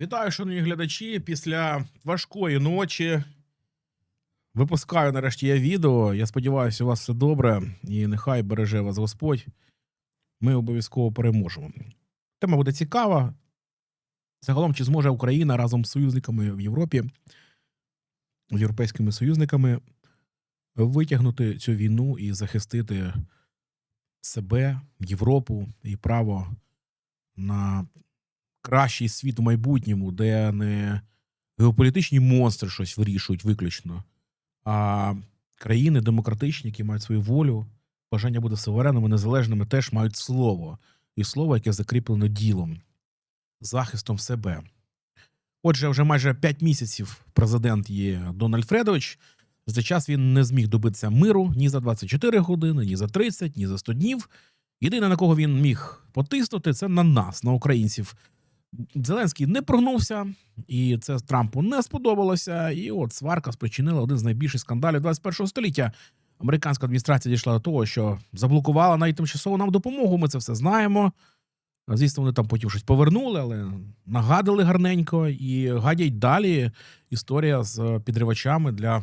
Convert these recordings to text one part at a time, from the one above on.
Вітаю, шановні глядачі. Після важкої ночі випускаю нарешті я відео. Я сподіваюся, у вас все добре, і нехай береже вас Господь. Ми обов'язково переможемо. Тема буде цікава. Загалом, чи зможе Україна разом з союзниками в Європі, з європейськими союзниками витягнути цю війну і захистити себе, Європу і право на кращий світ у майбутньому, де не геополітичні монстри щось вирішують виключно, а країни демократичні, які мають свою волю, бажання бути суверенними, незалежними, теж мають слово, і слово, яке закріплено ділом, захистом себе. Отже, вже майже 5 місяців президент є Дональд Фредович. За час він не зміг добитися миру ні за 24 години, ні за 30, ні за 100 днів. Єдине, на кого він міг потиснути, це на нас, на українців. Зеленський не прогнувся, і це Трампу не сподобалося. І от сварка спричинила один з найбільших скандалів 21 століття. Американська адміністрація дійшла до того, що заблокувала навіть тимчасово нам допомогу. Ми це все знаємо. Звісно, вони там потім щось повернули, але нагадали гарненько і гадять далі. Історія з підривачами для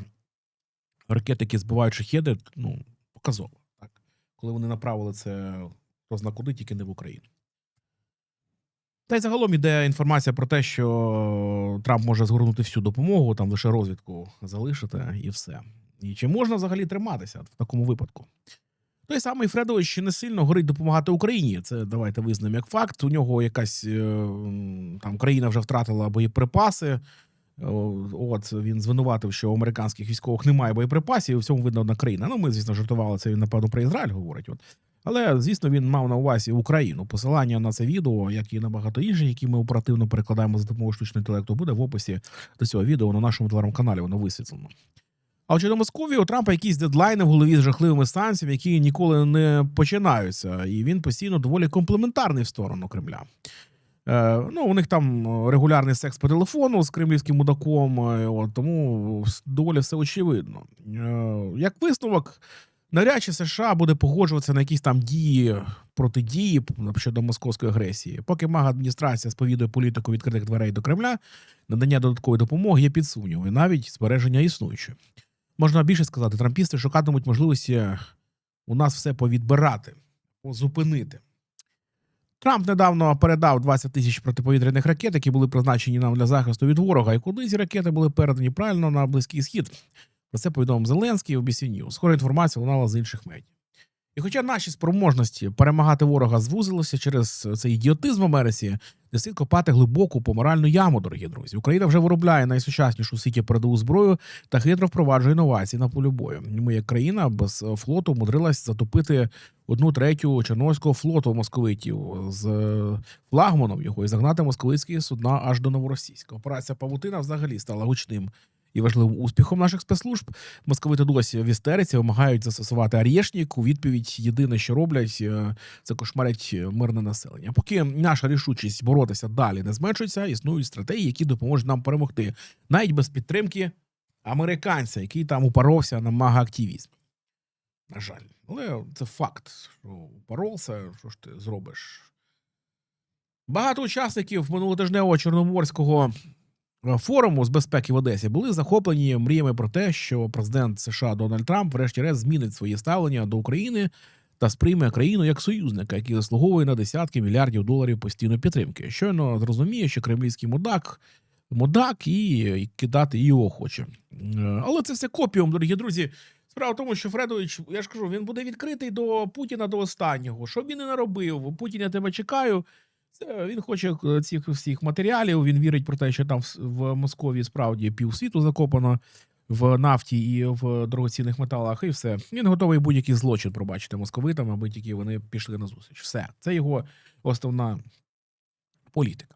ракет, які збивають шахеди, ну, показова. Так? Коли вони направили це хто зна куди, тільки не в Україну. Та й загалом іде інформація про те, що Трамп може згорнути всю допомогу, там лише розвідку залишити і все. І чи можна взагалі триматися в такому випадку? Той самий Фредович ще не сильно горить допомагати Україні. Це давайте визнаємо як факт. У нього якась е, там країна вже втратила боєприпаси. От він звинуватив, що у американських військових немає боєприпасів, і в цьому видно одна країна. Ну, ми, звісно, жартували це. Він напевно про Ізраїль говорить. От. Але, звісно, він мав на увазі Україну. Посилання на це відео, як і на багато інших, які ми оперативно перекладаємо за допомогою штучного інтелекту, буде в описі до цього відео на нашому телеграм-каналі. Воно висвітлено. А щодо Московії, у Трампа якісь дедлайни в голові з жахливими станціями, які ніколи не починаються, і він постійно доволі комплементарний в сторону Кремля. Е, ну, у них там регулярний секс по телефону з кремлівським мудаком, е, от, тому доволі все очевидно. Е, як висновок, навряд чи США буде погоджуватися на якісь там дії протидії щодо московської агресії. Поки мага адміністрація сповідує політику відкритих дверей до Кремля, надання додаткової допомоги є під сумнівом, і навіть збереження існуючої. Можна більше сказати, трампісти шукатимуть можливості у нас все повідбирати, зупинити. Трамп недавно передав 20 тисяч протиповітряних ракет, які були призначені нам для захисту від ворога. І куди ці ракети були передані правильно на близький схід. Про це повідомив Зеленський в BC Скоро інформація лунала з інших медіа. І хоча наші спроможності перемагати ворога звузилися через цей ідіотизм в Америці, не слід копати глибоку поморальну яму, дорогі друзі. Україна вже виробляє найсучаснішу в світі передову зброю та хитро впроваджує інновації на полю бою. Ми, як країна, без флоту мудрилась затопити одну третю Чорноморського флоту московитів з флагманом його і загнати московицькі судна аж до новоросійська. Операція Павутина взагалі стала гучним і важливим успіхом наших спецслужб. Московити досі в істериці вимагають застосувати арєшнік. У відповідь єдине, що роблять, е, це кошмарять мирне населення. Поки наша рішучість боротися далі не зменшується, існують стратегії, які допоможуть нам перемогти, навіть без підтримки американця, який там упоровся на мага-активізм. На жаль, але це факт, що упоровся, що ж ти зробиш. Багато учасників минулотижневого чорноморського форуму з безпеки в Одесі були захоплені мріями про те, що президент США Дональд Трамп, врешті-решт, змінить своє ставлення до України та сприйме країну як союзника, який заслуговує на десятки мільярдів доларів постійної підтримки. Щойно зрозуміє, що кремлівський мудак. Мудак і, і кидати його хоче. Але це все копіум, дорогі друзі. Справа в тому, що Фредович, я ж кажу, він буде відкритий до Путіна до останнього. Що він не наробив? Путін, я тебе чекаю. Це він хоче цих всіх матеріалів. Він вірить про те, що там в Московії справді півсвіту закопано в нафті і в дорогоцінних металах, і все. Він готовий будь-який злочин пробачити московитам, аби тільки вони пішли на зустріч. Все, це його основна політика.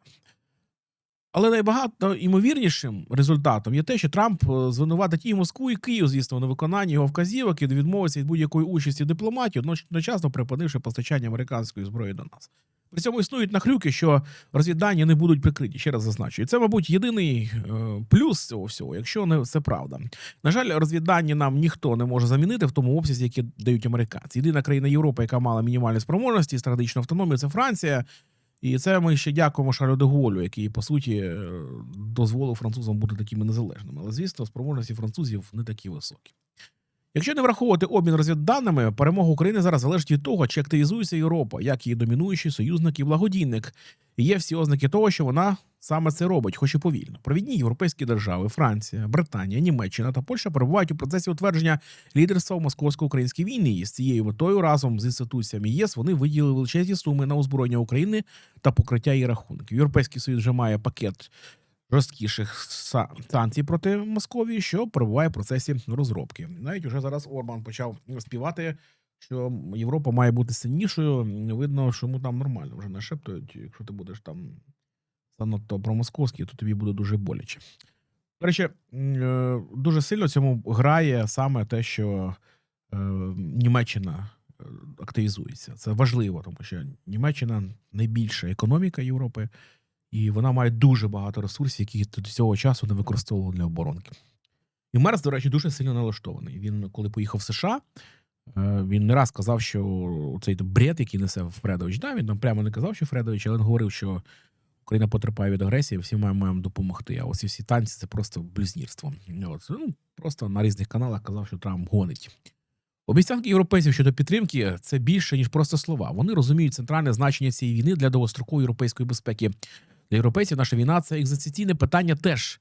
Але найбагато імовірнішим результатом є те, що Трамп звинуватить і Москву, і Київ, звісно, на виконанні його вказівок і відмовиться від будь-якої участі в дипломатії, одночасно припинивши постачання американської зброї до нас. При цьому існують нахрюки, що розвідання не будуть прикриті. Ще раз зазначу. І це, мабуть, єдиний е, плюс цього всього, якщо не все правда. На жаль, розвідання нам ніхто не може замінити в тому обсязі, який дають американці. Єдина країна Європи, яка мала мінімальні спроможності, стратегічну автономію, це Франція. І це ми ще дякуємо Шарлю де Голю, який, по суті, е, дозволив французам бути такими незалежними. Але, звісно, спроможності французів не такі високі. Якщо не враховувати обмін розвідданими, перемога України зараз залежить від того, чи активізується Європа, як її домінуючий союзник і благодійник. І є всі ознаки того, що вона саме це робить, хоч і повільно. Провідні європейські держави, Франція, Британія, Німеччина та Польща перебувають у процесі утвердження лідерства в московсько-українській війні. І з цією метою разом з інституціями ЄС вони виділили величезні суми на озброєння України та покриття її рахунків. Європейський союз вже має пакет жорсткіших са- санкцій проти Московії, що перебуває в процесі розробки. Навіть уже зараз Орбан почав співати, що Європа має бути сильнішою. Видно, що йому там нормально вже нашептують. Якщо ти будеш там занадто промосковський, то тобі буде дуже боляче. До речі, е, дуже сильно цьому грає саме те, що е, Німеччина е, активізується. Це важливо, тому що Німеччина найбільша економіка Європи, і вона має дуже багато ресурсів, які до цього часу не використовували для оборонки. І Мерс, до речі, дуже сильно налаштований. Він, коли поїхав в США, він не раз казав, що цей бред, який несе Фредович, да, він там прямо не казав, що Фредович, але він говорив, що Україна потерпає від агресії, всі маємо, маємо допомогти. А ось всі танці це просто блюзнірство. От, ну, просто на різних каналах казав, що Трамп гонить. Обіцянки європейців щодо підтримки це більше ніж просто слова. Вони розуміють центральне значення цієї війни для довгострокової європейської безпеки. Для європейців наша війна це екзистенційне питання теж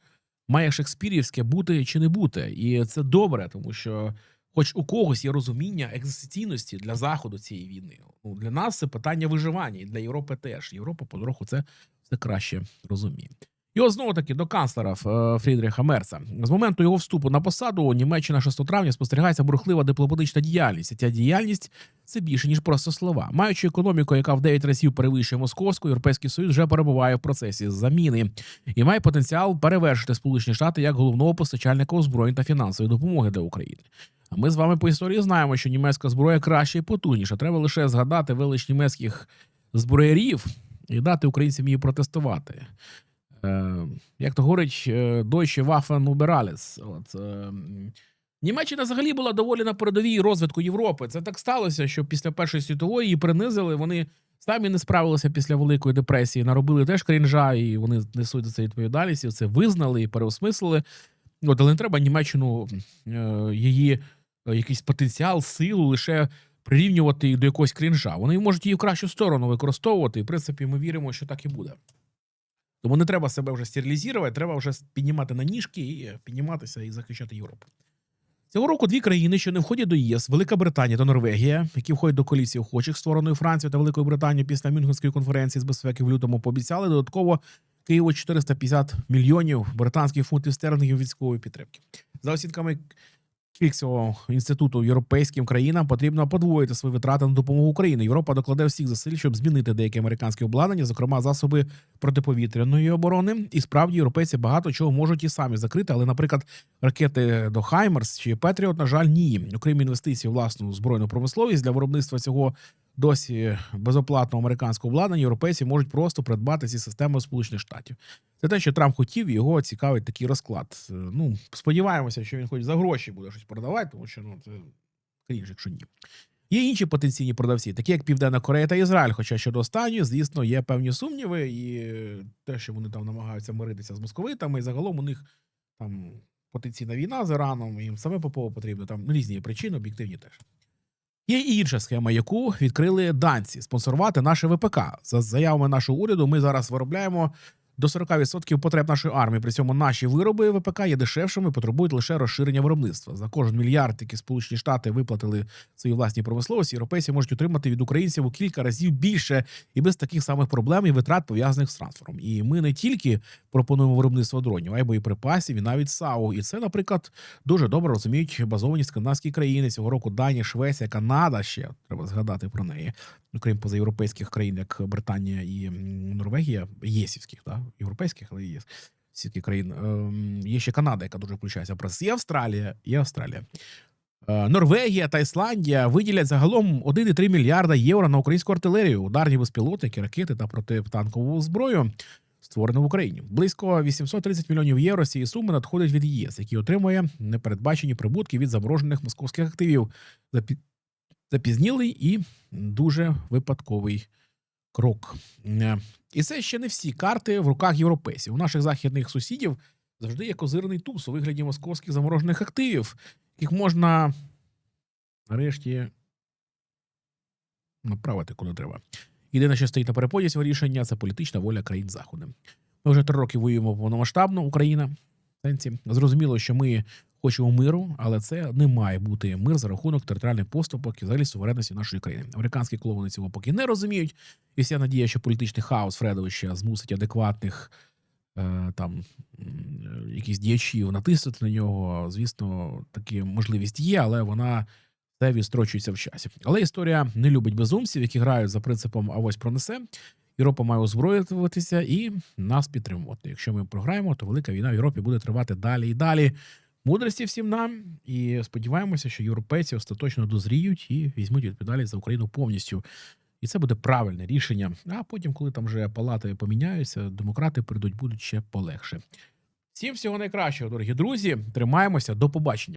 має шекспірівське бути чи не бути. І це добре, тому що, хоч у когось є розуміння екзистенційності для заходу цієї війни. Ну для нас це питання виживання, і для Європи теж. Європа потроху це все краще розуміє. І от знову таки до канцлера е, Фрідріха Мерца. З моменту його вступу на посаду Німеччина 6 травня спостерігається бурхлива дипломатична діяльність. Ця діяльність це більше ніж просто слова. Маючи економіку, яка в 9 разів перевищує московську, європейський союз вже перебуває в процесі заміни і має потенціал перевершити Сполучені Штати як головного постачальника озброєнь та фінансової допомоги для України. А ми з вами по історії знаємо, що німецька зброя краще і потужніша. Треба лише згадати велич німецьких зброярів і дати українцям її протестувати. Е, як то говорить, е, Deutsche Waffen über. От, е, Німеччина взагалі була доволі на передовій розвитку Європи. Це так сталося, що після Першої світової її принизили. Вони самі не справилися після Великої депресії, наробили теж крінжа, і вони несуть за це відповідальність. і Це визнали і переосмислили. От, але не треба Німеччину е, її якийсь потенціал, силу лише прирівнювати до якогось крінжа. Вони можуть її в кращу сторону використовувати, і в принципі ми віримо, що так і буде. Тому не треба себе вже стерилізувати, треба вже піднімати на ніжки і підніматися і захищати Європу. Цього року дві країни, що не входять до ЄС, Велика Британія та Норвегія, які входять до коаліції охочих, створеної Францією та Великою Британією після Мюнхенської конференції з безпеки в лютому, пообіцяли додатково Києву 450 мільйонів британських фунтів стерлингів військової підтримки. За оцінками Кіксового інституту європейським країнам потрібно подвоїти свої витрати на допомогу Україні. Європа докладе всіх зусиль, щоб змінити деякі американські обладнання, зокрема засоби протиповітряної оборони. І справді європейці багато чого можуть і самі закрити. Але, наприклад, ракети до Хаймерс чи Петріот, на жаль, ні. Окрім інвестицій власну збройну промисловість для виробництва цього досі безоплатного американського обладнання, європейці можуть просто придбати ці системи Сполучених Штатів. Це те, що Трамп хотів, його цікавить такий розклад. Ну, сподіваємося, що він хоч за гроші буде щось продавати, тому що ну це крінж, якщо ні. Є інші потенційні продавці, такі як Південна Корея та Ізраїль. Хоча щодо останньої, звісно, є певні сумніви, і те, що вони там намагаються миритися з московитами, і загалом у них там потенційна війна з Іраном, їм саме Попово потрібно, там різні причини, об'єктивні теж. Є і інша схема, яку відкрили данці спонсорувати наше ВПК. За заявами нашого уряду, ми зараз виробляємо до 40% потреб нашої армії. При цьому наші вироби ВПК є дешевшими, потребують лише розширення виробництва. За кожен мільярд, який Сполучені Штати виплатили свої власні промисловості, європейці можуть отримати від українців у кілька разів більше і без таких самих проблем і витрат пов'язаних з трансфером. І ми не тільки пропонуємо виробництво дронів, а й боєприпасів і навіть САУ. І це, наприклад, дуже добре розуміють базовані скандинавські країни цього року. Данія, Швеція, Канада ще треба згадати про неї, окрім позаєвропейських країн, як Британія і Норвегія, єсівських, да? європейських, але є стільки країн. Ем, Є ще Канада, яка дуже включається в процес. Є Австралія, є Австралія. Е, Норвегія та Ісландія виділять загалом 1,3 мільярда євро на українську артилерію, ударні безпілотники, ракети та протитанкову зброю, створену в Україні. Близько 830 мільйонів євро цієї суми надходить від ЄС, який отримує непередбачені прибутки від заморожених московських активів. Запі- Запізнілий і дуже випадковий крок. Е, І це ще не всі карти в руках європейців. У наших західних сусідів завжди є козирний туз у вигляді московських заморожених активів, яких можна нарешті направити куди треба. Єдине, що стоїть на переподі цього рішення, це політична воля країн Заходу. Ми вже три роки воюємо повномасштабно Україна. Зрозуміло, що ми хочемо миру, але це не має бути мир за рахунок територіальних поступок і взагалі суверенності нашої країни. Американські клоуни цього поки не розуміють. І вся надія, що політичний хаос Фредовича змусить адекватних е, там якісь діячів натиснути на нього. Звісно, такі можливість є, але вона все відстрочується в часі. Але історія не любить безумців, які грають за принципом авось пронесе. Європа має озброюватися і нас підтримувати. Якщо ми програємо, то велика війна в Європі буде тривати далі і далі. Мудрості всім нам, і сподіваємося, що європейці остаточно дозріють і візьмуть відповідальність за Україну повністю. І це буде правильне рішення. А потім, коли там вже палати поміняються, демократи прийдуть, будуть ще полегше. Всім всього найкращого, дорогі друзі. Тримаємося, до побачення.